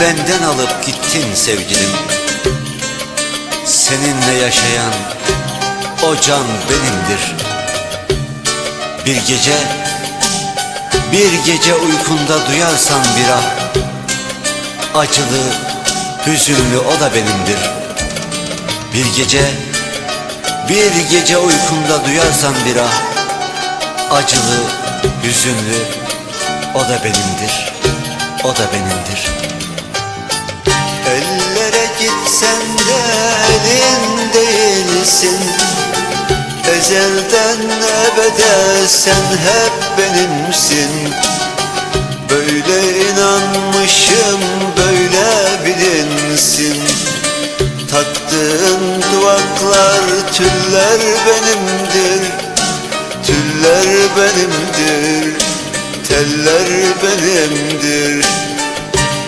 benden alıp gittin sevgilim. Seninle yaşayan o can benimdir. Bir gece, bir gece uykunda duyarsan bir ah Acılı, hüzünlü o da benimdir. Bir gece, bir gece uykunda duyarsan bir ah Acılı, hüzünlü o da benimdir O da benimdir. Ellere gitsen de elin değilsin. Ezelden ebede sen hep benimsin. Böyle inanmışım böyle bilinsin. Taktığın duvaklar tüller benimdir Tüller benimdir Teller benimdir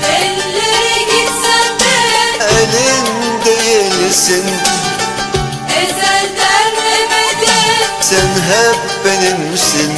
Ellere gitsen de Elin değilsin ezelden ebede Sen hep benimsin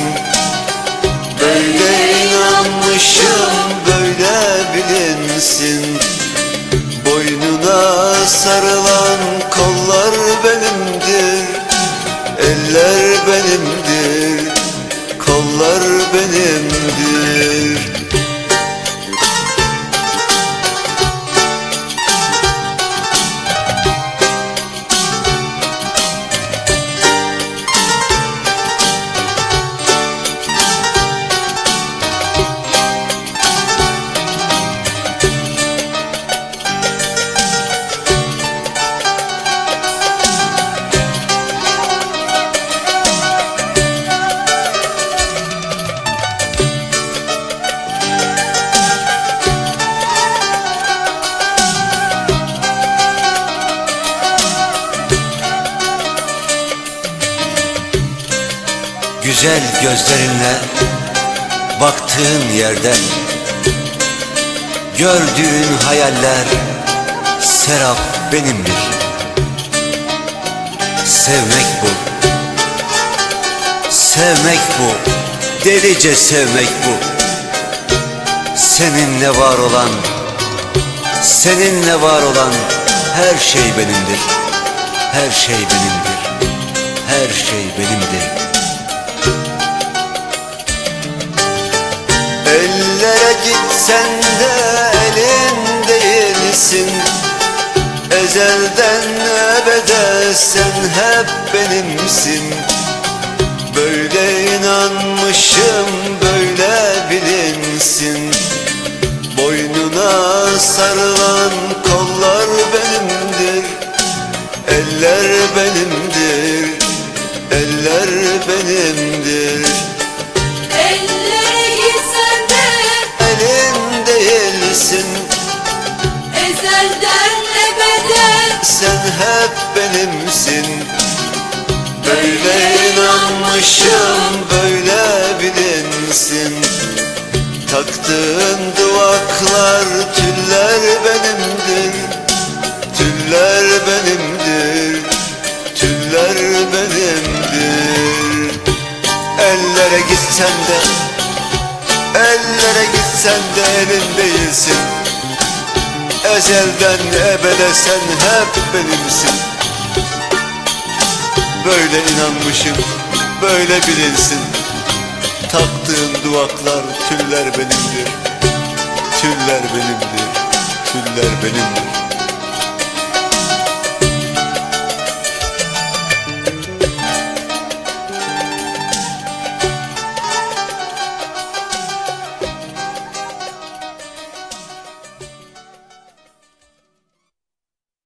Güzel gözlerinle baktığın yerde Gördüğün hayaller serap benimdir. Sevmek bu. Sevmek bu. Delice sevmek bu. Seninle var olan Seninle var olan her şey benimdir. Her şey benimdir. Her şey benimdir Ellere gitsen de elin değilsin. Ezelden ebede sen hep benimsin. Böyle inanmışım böyle bilinsin. Boynuna sarılan kollar benimdir. Eller benimdir Eller benimdir Sen hep benimsin. Böyle inanmışım böyle bilinsin. Taktığın duvaklar tüller benimdir. Tüller benimdir Tüller benimdir. Ellere gitsen de Ellere gitsen de elin değilsin Ezelden ebede sen hep benimsin. Böyle inanmışım, böyle bilinsin. Taktığın duvaklar tüller benimdir. Tüller benimdir, tüller benimdir